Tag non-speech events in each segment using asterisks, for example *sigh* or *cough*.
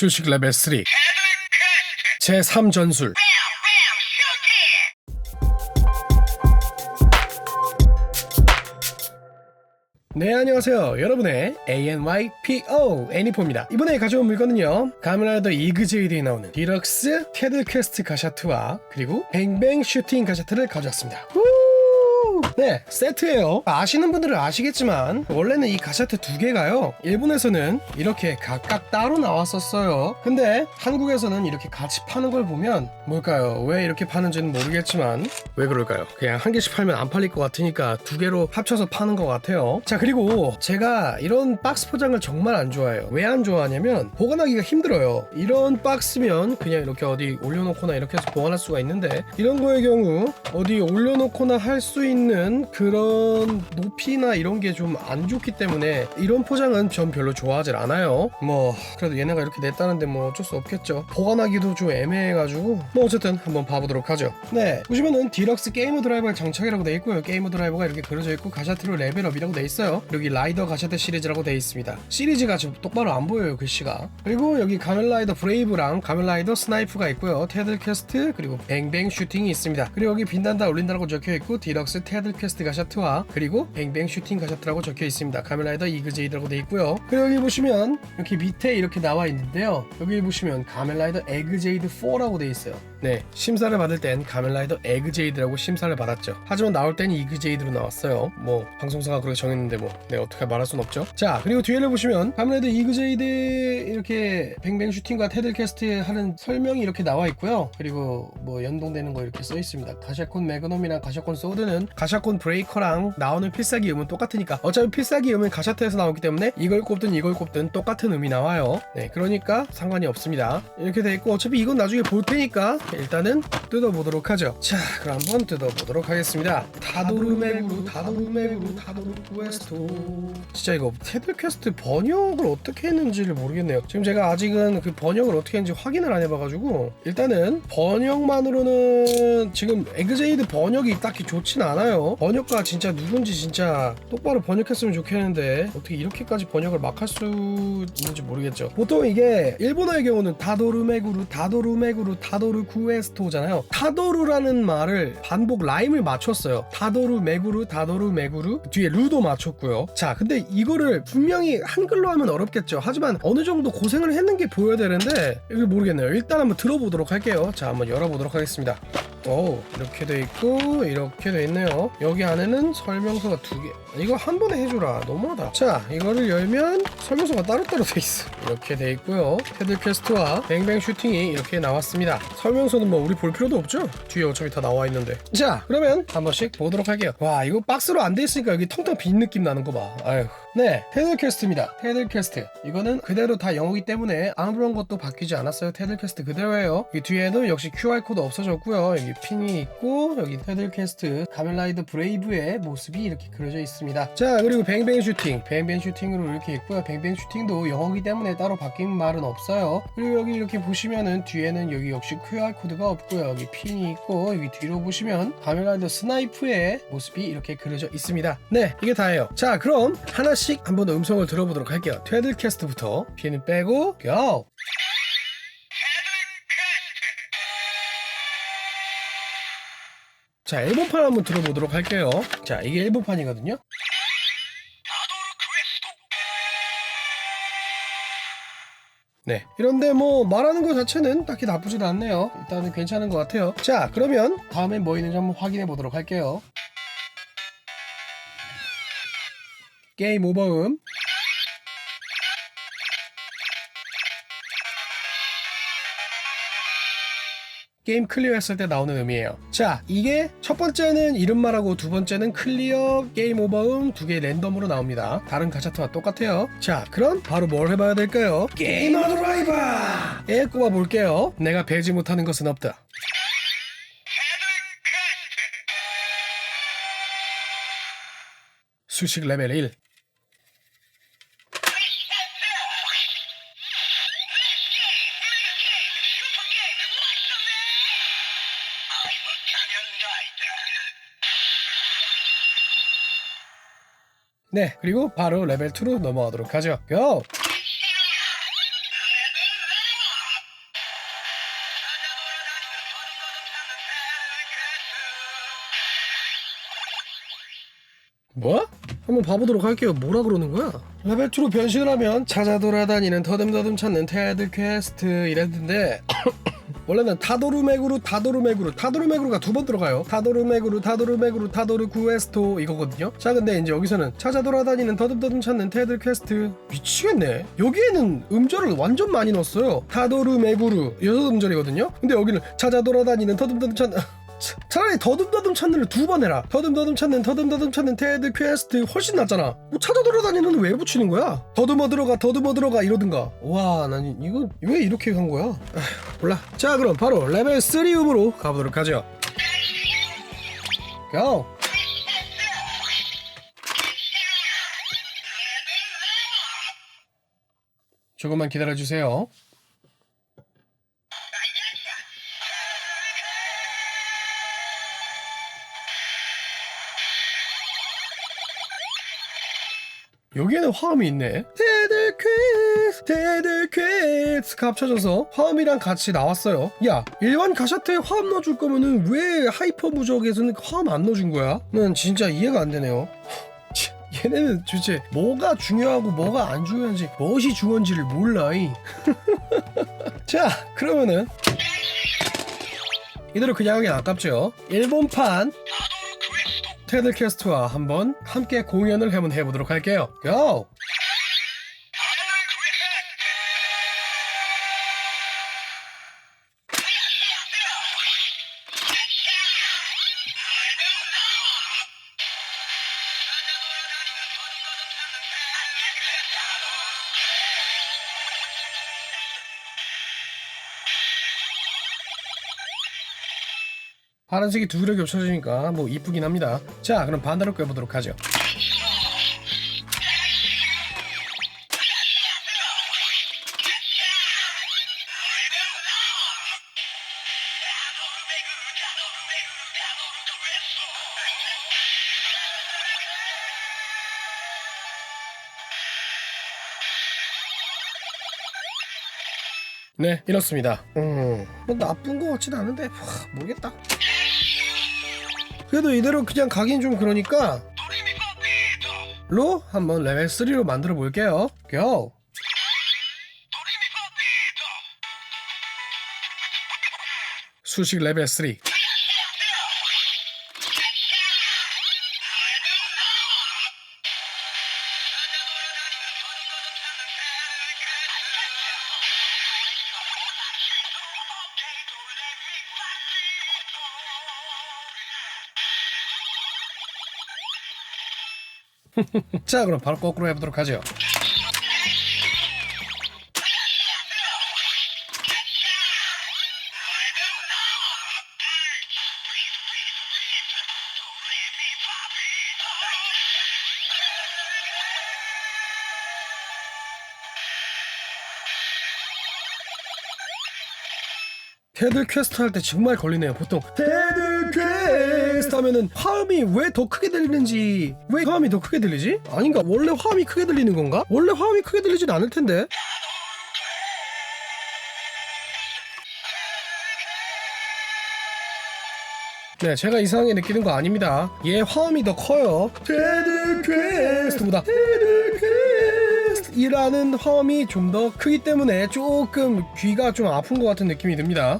수식 레벨 3 제3전술. 네 안녕하세요. 여러분의 ANYPO 애니포입니다. 이번에 가져온 물건은요. 가면라이더 이그제이드에 나오는 디럭스 테드 퀘스트 가샤트와 그리고 뱅뱅 슈팅 가샤트를 가져왔습니다. 후! 네 세트예요. 아시는 분들은 아시겠지만 원래는 이 가샤트 두 개가요 일본에서는 이렇게 각각 따로 나왔었어요. 근데 한국에서는 이렇게 같이 파는 걸 보면 뭘까요? 왜 이렇게 파는지는 모르겠지만 왜 그럴까요? 그냥 한 개씩 팔면 안 팔릴 것 같으니까 두 개로 합쳐서 파는 것 같아요. 자 그리고 제가 이런 박스 포장을 정말 안 좋아해요. 왜 안 좋아하냐면 보관하기가 힘들어요. 이런 박스면 그냥 이렇게 어디 올려놓거나 이렇게 해서 보관할 수가 있는데 이런 거의 경우 어디 올려놓거나 할 수 있는 그런 높이나 이런 게 좀 안 좋기 때문에 이런 포장은 전 별로 좋아하질 않아요. 뭐 그래도 얘네가 이렇게 냈다는데 뭐 어쩔 수 없겠죠. 보관하기도 좀 애매해가지고. 뭐 어쨌든 한번 봐보도록 하죠. 네 보시면은 디럭스 게이머 드라이버 장착이라고 돼 있고요. 게이머 드라이버가 이렇게 그려져 있고 가샤트로 레벨업이라고 돼 있어요. 여기 라이더 가샤트 시리즈라고 돼 있습니다. 시리즈가 좀 똑바로 안 보여요 글씨가. 그리고 여기 가면라이더 브레이브랑 가면라이더 스나이프가 있고요. 테들 퀘스트 그리고 뱅뱅 슈팅이 있습니다. 그리고 여기 빛난다 올린다라고 적혀 있고 디럭스 테들 퀘스트 가샤트와 그리고 뱅뱅 슈팅 가샤트라고 적혀 있습니다. 가면라이더 이그제이드라고 돼 있고요. 그리고 여기 보시면 이렇게 밑에 이렇게 나와 있는데요. 여기 보시면 가면라이더 에그제이드 4라고 돼 있어요. 네 심사를 받을 땐 가면라이더 에그제이드라고 심사를 받았죠. 하지만 나올 땐 이그제이드로 나왔어요. 뭐 방송사가 그렇게 정했는데 뭐 네, 어떻게 말할 순 없죠. 자 그리고 뒤에를 보시면 가면라이더 이그제이드 이렇게 뱅뱅 슈팅과 테들 캐스트 하는 설명이 이렇게 나와 있고요. 그리고 뭐 연동되는 거 이렇게 써 있습니다. 가샤콘 매그넘이랑 가샤콘 소드는 가샤 콘 브레이커랑 나오는 필살기 음은 똑같으니까. 어차피 필살기 음은 가샤트에서 나오기 때문에 이걸 꼽든 이걸 꼽든 똑같은 음이 나와요. 네 그러니까 상관이 없습니다. 이렇게 돼 있고 어차피 이건 나중에 볼 테니까 일단은 뜯어보도록 하죠. 자 그럼 한번 뜯어보도록 하겠습니다. 다도르메구루 다도르메구루 다도르 퀘스토. 진짜 이거 테들 퀘스트 번역을 어떻게 했는지를 모르겠네요. 지금 제가 아직은 그 번역을 어떻게 했는지 확인을 안 해봐가지고 일단은 번역만으로는 지금 에그제이드 번역이 딱히 좋진 않아요 번역가 진짜 누군지 진짜 똑바로 번역했으면 좋겠는데 어떻게 이렇게까지 번역을 막 할 수 있는지 모르겠죠. 보통 이게 일본어의 경우는 다도르메구루 다도르메구루 다도르 구에스토잖아요. 타도르라는 말을 반복 라임을 맞췄어요. 다도르 메구루 다도르 메구루 뒤에 루도 맞췄고요. 자 근데 이거를 분명히 한글로 하면 어렵겠죠. 하지만 어느 정도 고생을 했는 게 보여야 되는데 이걸 모르겠네요. 일단 한번 들어보도록 할게요. 자 한번 열어보도록 하겠습니다 오 이렇게 돼 있고 이렇게 돼 있네요. 여기 안에는 설명서가 두개. 이거 한 번에 해줘라. 너무하다. 자 이거를 열면 설명서가 따로따로 돼 있어. 이렇게 돼 있고요. 테드 퀘스트와 뱅뱅 슈팅이 이렇게 나왔습니다. 설명서는 뭐 우리 볼 필요도 없죠? 뒤에 어차피 다 나와 있는데. 자 그러면 한 번씩 보도록 할게요. 와 이거 박스로 안 돼 있으니까 여기 텅텅 빈 느낌 나는 거봐. 아휴 네, 테들캐스트입니다. 테들캐스트. 이거는 그대로 다 영어기 때문에 아무런 것도 바뀌지 않았어요. 테들캐스트 그대로예요. 이 뒤에도 역시 QR코드 없어졌고요. 여기 핀이 있고 여기 테들캐스트 가면라이더 브레이브의 모습이 이렇게 그려져 있습니다. 자, 그리고 뱅뱅 슈팅. 뱅뱅 슈팅으로 이렇게 있고요. 뱅뱅 슈팅도 영어기 때문에 따로 바뀐 말은 없어요. 그리고 여기 이렇게 보시면은 뒤에는 여기 역시 QR코드가 없고요. 여기 핀이 있고 여기 뒤로 보시면 가면라이더 스나이프의 모습이 이렇게 그려져 있습니다. 네, 이게 다예요. 자, 그럼 하나씩 한번 음성을 들어보도록 할게요. 테들캐스트부터 핀을 빼고 고! 자, 일본판 한번 들어보도록 할게요. 자, 이게 일본판이거든요. 네. 이런데 뭐 말하는 것 자체는 딱히 나쁘진 않네요. 일단은 괜찮은 것 같아요. 자, 그러면 다음에 뭐 있는지 한번 확인해 보도록 할게요. 게임 오버음. 게임 클리어 했을 때 나오는 음이에요. 자, 이게 첫 번째는 이름말하고 두 번째는 클리어, 게임 오버음 두 개 랜덤으로 나옵니다. 다른 가차트와 똑같아요. 자, 그럼 바로 뭘 해봐야 될까요? 게이머 드라이버 에 꼽아볼게요. 내가 배지 못하는 것은 없다. 수식 레벨 1. 네, 그리고 바로 레벨 2로 넘어가도록 하죠. 고! 뭐? 한번 봐보도록 할게요. 뭐라 그러는 거야? 레벨 2로 변신을 하면 찾아 돌아다니는 더듬더듬 찾는 테드 퀘스트 이랬는데 원래는 타도르메구루 타도르메구루 타도르메구루가 두 번 들어가요. 타도르메구루 타도르메구루 타도르 구에스토 이거거든요. 자 근데 이제 여기서는 찾아 돌아다니는 더듬더듬 찾는 테드 퀘스트. 미치겠네. 여기에는 음절을 완전 많이 넣었어요. 타도르메구루 여섯 음절이거든요. 근데 여기는 찾아 돌아다니는 더듬더듬 찾는 *laughs* 차- 차라리 더듬더듬 찾는을 두 번 해라. 더듬더듬 찾는 더듬더듬 찾는 테드 퀘스트 훨씬 낫잖아. 뭐 찾아 돌아다니는 왜 붙이는 거야? 더듬어 들어가 더듬어 들어가 이러든가. 와 난 이거 왜 이렇게 한 거야? 아휴, 몰라 자 그럼 바로 레벨 3음으로 가보도록 하죠 고! 조금만 기다려주세요 여기에는 화음이 있네. 퀴즈 합쳐져서 화음이랑 같이 나왔어요. 야, 일반 가샤트에 화음 넣어줄 거면은 왜 하이퍼 무적에서는 화음 안 넣어준 거야? 난 진짜 이해가 안 되네요. *laughs* 치, 얘네는 도대체 뭐가 중요하고 뭐가 안 중요한지 무엇이 중요한지를 몰라. 이. *laughs* 자, 그러면은 이대로 그냥 하긴 아깝죠. 일본판 테들캐스트와 한번 함께 공연을 해보도록 할게요. 고! 파란색이 두 개로 겹쳐지니까 뭐 이쁘긴 합니다. 자, 그럼 반대로 꿰보도록 하죠. 네, 이렇습니다. 음, 뭐 나쁜 거 같진 않은데, 하, 모르겠다. 그래도 이대로 그냥 가긴 좀 그러니까 로 한번 레벨 3로 만들어 볼게요. 고! 수식 레벨 3. 자, 그럼 바로 거꾸로 해보도록 하죠. 테드 퀘스트 할 때 정말 걸리네요. 보통 테드 퀘스트 하면은 화음이 왜 더 크게 들리는지 왜 화음이 더 크게 들리지? 아닌가? 원래 화음이 크게 들리는 건가? 원래 화음이 크게 들리진 않을 텐데. 네, 제가 이상하게 느끼는 거 아닙니다. 얘 화음이 더 커요. 테드 퀘스트보다 테드 퀘스트 이라는 화음이 좀 더 크기 때문에 조금 귀가 좀 아픈 것 같은 느낌이 듭니다.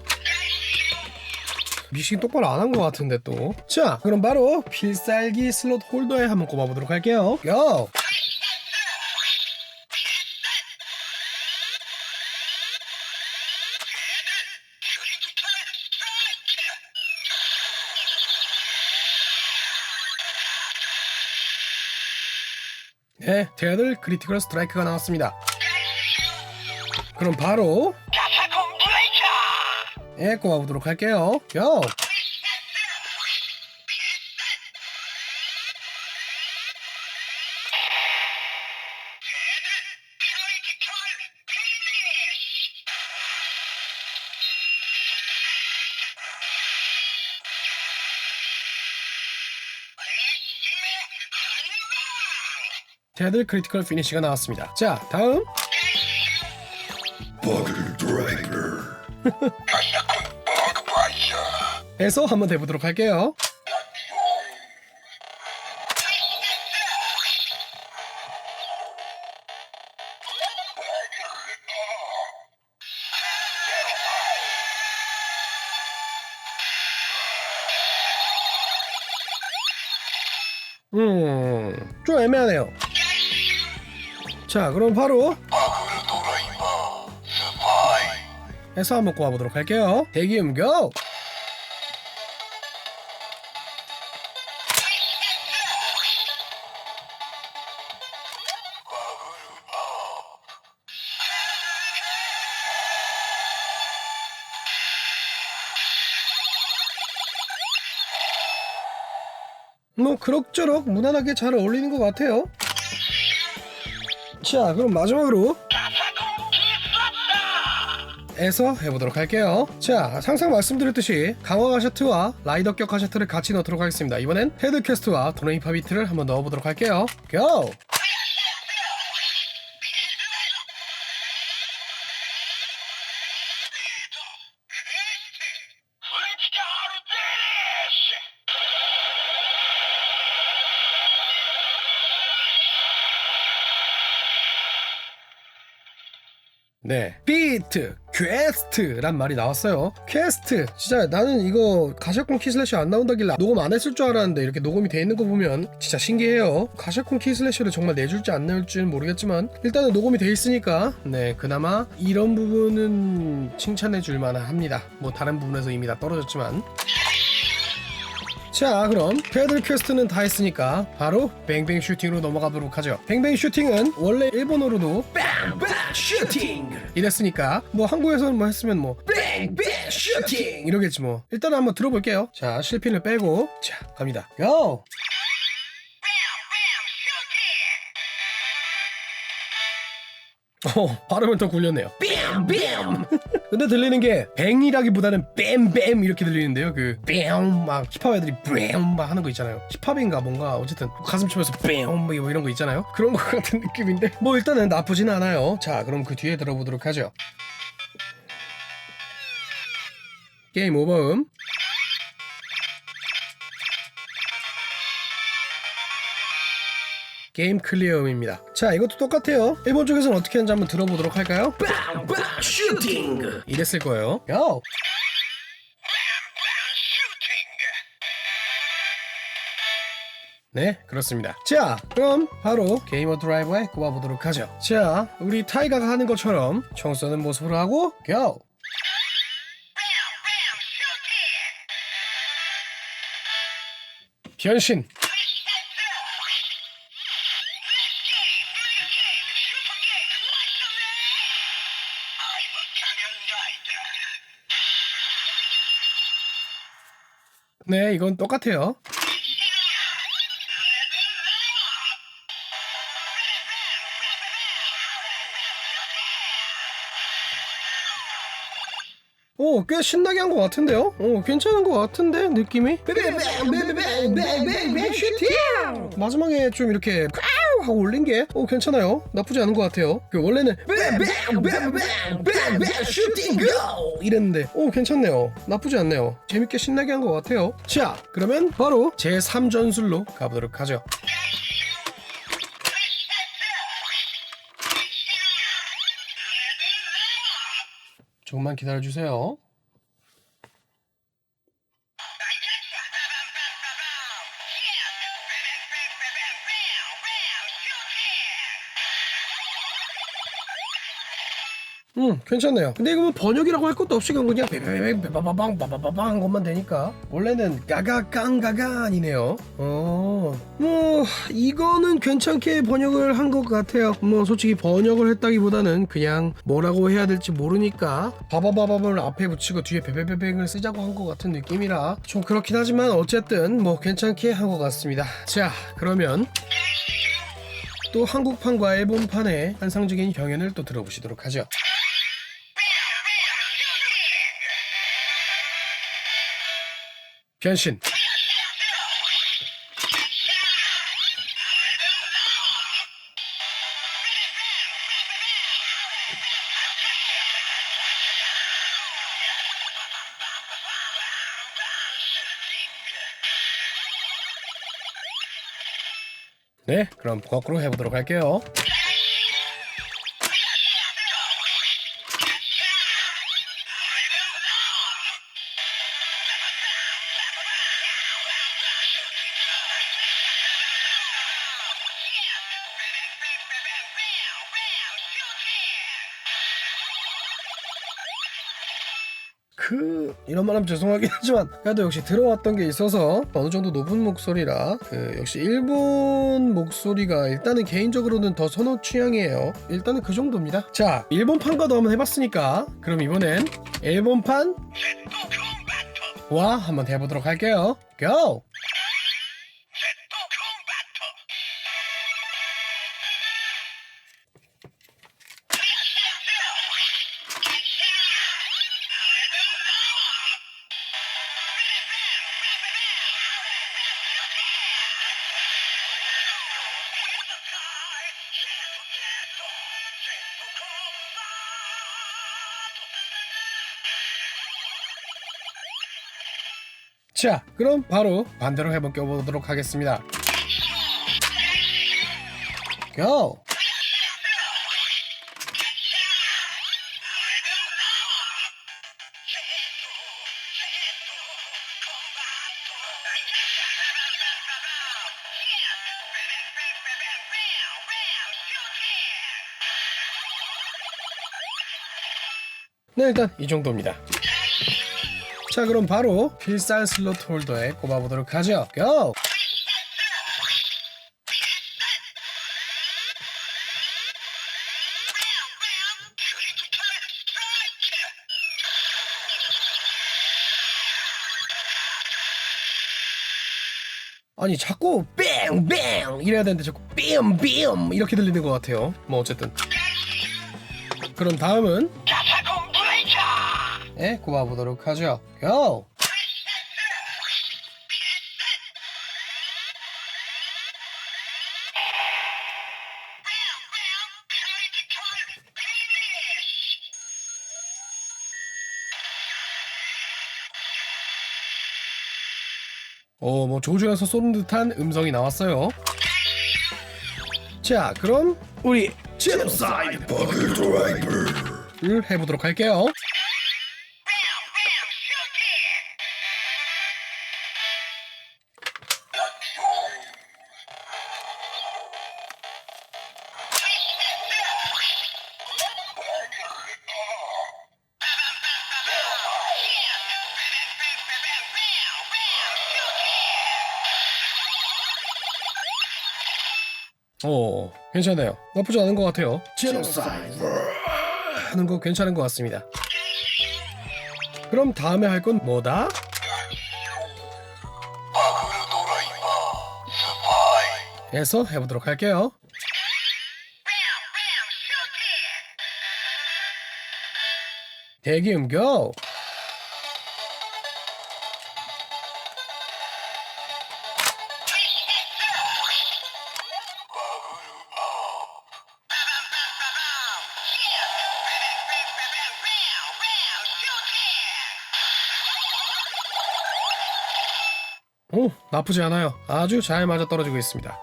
미싱 똑바로 안 한 것 같은데 또. 자, 그럼 바로 필살기 슬롯 홀더에 한번 꼽아보도록 할게요. 고! 네, 대들 크리티컬 스트라이크가 나왔습니다. 그럼 바로 예, 꼽아보도록 할게요. 고! 테드 크리티컬 피니쉬가 나왔습니다. 자, 다음. 에서 한번 해보도록 할게요. 음, 좀 애매하네요. 자, 그럼 바로 해서 한번 꼬아보도록 할게요. 대기음 고! 뭐 그럭저럭 무난하게 잘 어울리는 것 같아요. 자, 그럼 마지막으로 에서 해보도록 할게요. 자, 항상 말씀드렸듯이 강화 가셔트와 라이더격 가셔트를 같이 넣도록 하겠습니다. 이번엔 헤드캐스트와 도네이파 비트를 한번 넣어보도록 할게요. 고! 네. 비트, 퀘스트란 말이 나왔어요. 퀘스트. 진짜 나는 이거 가샤콘 키슬래시 안 나온다길래 녹음 안 했을 줄 알았는데 이렇게 녹음이 돼 있는 거 보면 진짜 신기해요. 가샤콘 키슬래시를 정말 내줄지 안 내줄지는 모르겠지만 일단은 녹음이 돼 있으니까 네 그나마 이런 부분은 칭찬해 줄 만합니다. 뭐 다른 부분에서 이미 다 떨어졌지만 자 그럼 패들 퀘스트는 다 했으니까 바로 뱅뱅 슈팅으로 넘어가도록 하죠 뱅뱅 슈팅은 원래 일본어로도 뱅뱅 슈팅 이랬으니까 뭐 한국에서는 뭐 했으면 뭐 뱅 뱅 슈팅 이러겠지 뭐 일단은 한번 들어볼게요 자 실핀을 빼고 자 갑니다 고! *laughs* 어, 발음을 더 굴렸네요. 뺨 뺨. 근데 들리는 게 뱅이라기보다는 뺨뺨 이렇게 들리는데요. 그뺨막 힙합 애들이 뺨막 하는 거 있잖아요. 힙합인가 뭔가 어쨌든 가슴 치면서 뺨뭐 이런 거 있잖아요. 그런 거 *laughs* 같은 느낌인데 뭐 일단은 나쁘진 않아요. 자, 그럼 그 뒤에 들어보도록 하죠. 게임 오버음. 게임 클리어 음입니다. 자, 이것도 똑같아요. 일본 쪽에서는 어떻게 하는지 한번 들어보도록 할까요? 빵 빵 슈팅! 이랬을 거예요. 고! 네, 그렇습니다. 자, 그럼 바로 게이머 드라이버에 꼽아보도록 하죠. 자, 우리 타이가가 하는 것처럼 총 쏘는 모습으로 하고 고! 변신! 네, 이건 똑같아요. 오, 꽤 신나게 한 것 같은데요? 오, 괜찮은 것 같은데 느낌이? 마지막에 좀 이렇게 꽉 하고 올린 게, 오, 괜찮아요. 나쁘지 않은 것 같아요. 그 원래는 슈팅 고 이랬는데, 오, 괜찮네요. 나쁘지 않네요. 재밌게 신나게 한 것 같아요. 자, 그러면 바로 제 3전술로 가보도록 하죠. 조금만 기다려주세요. 음, 괜찮네요. 근데 이거 뭐 번역이라고 할 것도 없이 그냥 베베베 베바바방 바바바방 것만 되니까 원래는 가가깡가가아니네요. 어, 뭐 이거는 괜찮게 번역을 한 것 같아요. 뭐 솔직히 번역을 했다기보다는 그냥 뭐라고 해야 될지 모르니까 바바바바를 앞에 붙이고 뒤에 베베베뱅을 쓰자고 한 것 같은 느낌이라 좀 그렇긴 하지만 어쨌든 뭐 괜찮게 한 것 같습니다. 자, 그러면 또 한국판과 일본판의 환상적인 경연을 또 들어보시도록 하죠. 변신. 네, 그럼 거꾸로 해보도록 할게요. 말하면 죄송하긴 하지만 그래도 역시 들어왔던 게 있어서 어느 정도 높은 목소리라 그 역시 일본 목소리가 일단은 개인적으로는 더 선호 취향이에요. 일단은 그 정도입니다. 자 일본판과도 한번 해봤으니까 그럼 이번엔 일본판 와 한번 해보도록 할게요. 고! 자 그럼 바로 반대로 해보도록 하겠습니다. 고! 네 일단 이 정도입니다. 자 그럼 바로 필살 슬롯 홀더에 꼽아보도록 하죠. 고! 아니 자꾸 뺑뺑 이래야 되는데 자꾸 삐엄삐엄 이렇게 들리는 것 같아요. 뭐 어쨌든 그럼 다음은 가사공 에 꼽아보도록 하죠. 고! 어, 뭐 조준에서 쏘는 듯한 음성이 나왔어요. 자, 그럼 우리 제노사이드 버글 드라이브를 해보도록 할게요. 오, 괜찮아요. 나쁘지 않은 것 같아요. 제노사이드 하는 거 괜찮은 것 같습니다. 그럼 다음에 할 건 뭐다? 에서 해보도록 할게요. 대기음 고! 오, 나쁘지 않아요. 아주 잘 맞아 떨어지고 있습니다.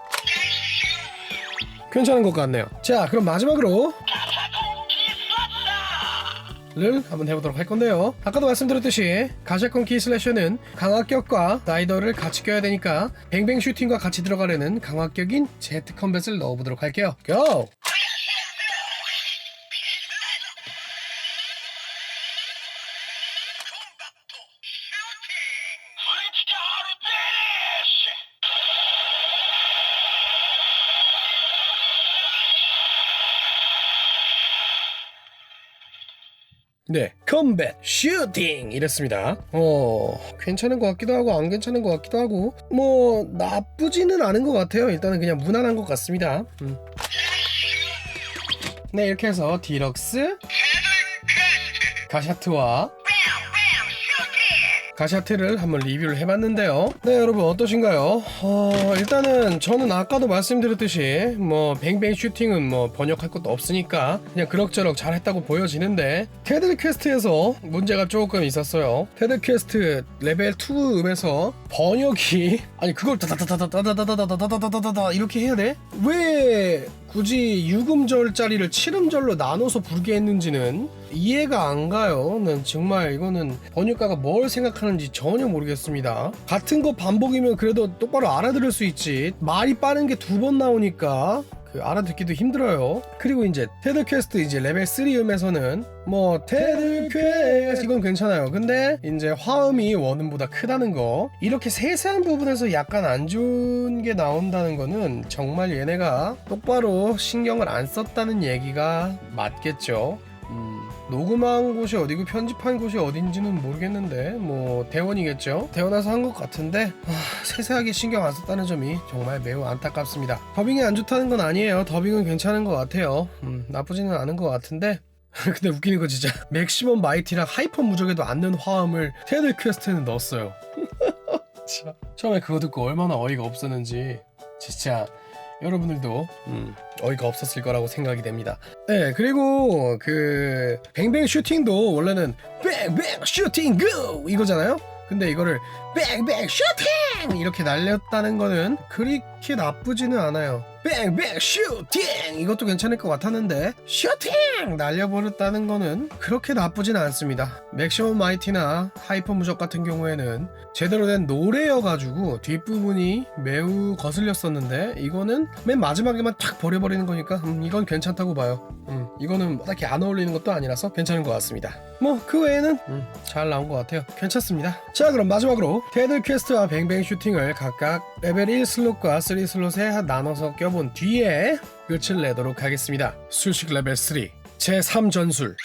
괜찮은 것 같네요. 자, 그럼 마지막으로 를 한번 해보도록 할 건데요. 아까도 말씀드렸듯이 가시콘 키 슬래셔는 강화격과 라이더를 같이 껴야 되니까 뱅뱅 슈팅과 같이 들어가려는 강화격인 제트 컴뱃을 넣어보도록 할게요. 고! 네, 컴뱃 슈팅 이랬습니다. 어, 괜찮은 것 같기도 하고 안 괜찮은 것 같기도 하고 뭐 나쁘지는 않은 것 같아요. 일단은 그냥 무난한 것 같습니다. 음. 네, 이렇게 해서 디럭스 가샤트와 가샤트를 한번 리뷰를 해봤는데요. 네, 여러분 어떠신가요? 어, 일단은 저는 아까도 말씀드렸듯이 뭐 뱅뱅 슈팅은 뭐 번역할 것도 없으니까 그냥 그럭저럭 잘했다고 보여지는데 테드 퀘스트에서 문제가 조금 있었어요. 테드 퀘스트 레벨 2 음에서 번역이 *laughs* 아니 그걸 다다다다다다다다다다다다다 이렇게 해야 돼? 왜 굳이 6음절짜리를 7음절로 나눠서 부르게 했는지는 이해가 안 가요. 난 정말 이거는 번역가가 뭘 생각하는지 전혀 모르겠습니다. 같은 거 반복이면 그래도 똑바로 알아들을 수 있지. 말이 빠른 게 두 번 나오니까 그 알아듣기도 힘들어요. 그리고 이제 테드 퀘스트 이제 레벨 3음에서는 뭐 테드 퀘스트 이건 괜찮아요. 근데 이제 화음이 원음보다 크다는 거 이렇게 세세한 부분에서 약간 안 좋은 게 나온다는 거는 정말 얘네가 똑바로 신경을 안 썼다는 얘기가 맞겠죠. 음, 녹음한 곳이 어디고 편집한 곳이 어딘지는 모르겠는데 뭐 대원이겠죠? 대원에서 한 것 같은데 아, 세세하게 신경 안 썼다는 점이 정말 매우 안타깝습니다. 더빙이 안 좋다는 건 아니에요. 더빙은 괜찮은 것 같아요. 음, 나쁘지는 않은 것 같은데. *laughs* 근데 웃기는 거 진짜 맥시멈 마이티랑 하이퍼 무적에도 않는 화음을 테드 퀘스트에는 넣었어요. *laughs* 처음에 그거 듣고 얼마나 어이가 없었는지 진짜 여러분들도 음, 어이가 없었을 거라고 생각이 됩니다. 네, 그리고 그 뱅뱅 슈팅도 원래는 뱅뱅 슈팅 고 이거잖아요. 근데 이거를 뱅뱅 슈팅 이렇게 날렸다는 거는 그렇게 나쁘지는 않아요. 뱅뱅 슈팅 이것도 괜찮을 것 같았는데 슈팅 날려버렸다는 거는 그렇게 나쁘진 않습니다. 맥시멈 마이티나 하이퍼 무적 같은 경우에는 제대로 된 노래여가지고 뒷부분이 매우 거슬렸었는데 이거는 맨 마지막에만 탁 버려버리는 거니까 음, 이건 괜찮다고 봐요. 음, 이거는 딱히 안 어울리는 것도 아니라서 괜찮은 것 같습니다. 뭐 그 외에는 음, 잘 나온 것 같아요. 괜찮습니다. 자 그럼 마지막으로 테드 퀘스트와 뱅뱅 슈팅을 각각 레벨 1 슬롯과 3 슬롯에 나눠서 껴본 뒤에 끝을 내도록 하겠습니다. 수식 레벨 3 제3 전술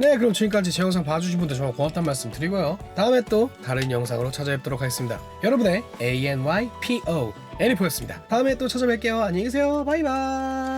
네 그럼 지금까지 제 영상 봐주신 분들 정말 고맙다는 말씀 드리고요. 다음에 또 다른 영상으로 찾아뵙도록 하겠습니다. 여러분의 ANYPO 애니포였습니다. 다음에 또 찾아뵐게요. 안녕히 계세요. 바이바이